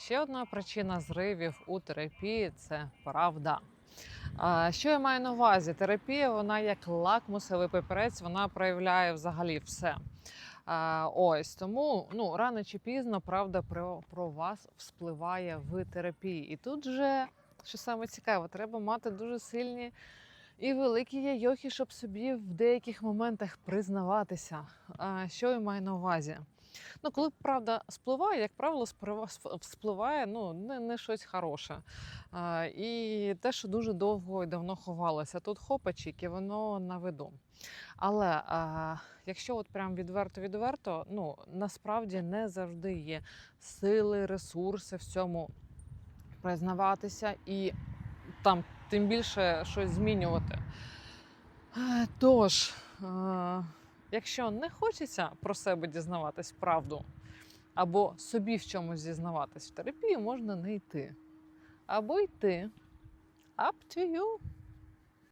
Ще одна причина зривів у терапії це правда. Що я маю на увазі? Терапія, вона як лакмусовий папірець, вона проявляє взагалі все. Ось тому ну рано чи пізно правда про, про вас вспливає в терапії. І тут же, що саме цікаве, треба мати дуже сильні і великі яйохи, щоб собі в деяких моментах признаватися. Що я маю на увазі? Ну, коли правда спливає, як правило, спрова- сп- вспливає ну, не, не щось хороше. А, і те, що дуже довго і давно ховалося. Тут хопачик, і воно на виду. Але а, якщо от прям відверто-відверто, ну насправді не завжди є сили, ресурси в цьому признаватися і там тим більше щось змінювати. Е, Тож, е, якщо не хочеться про себе дізнаватись правду, або собі в чомусь зізнаватись в терапії, можна не йти. Або йти. Up to you.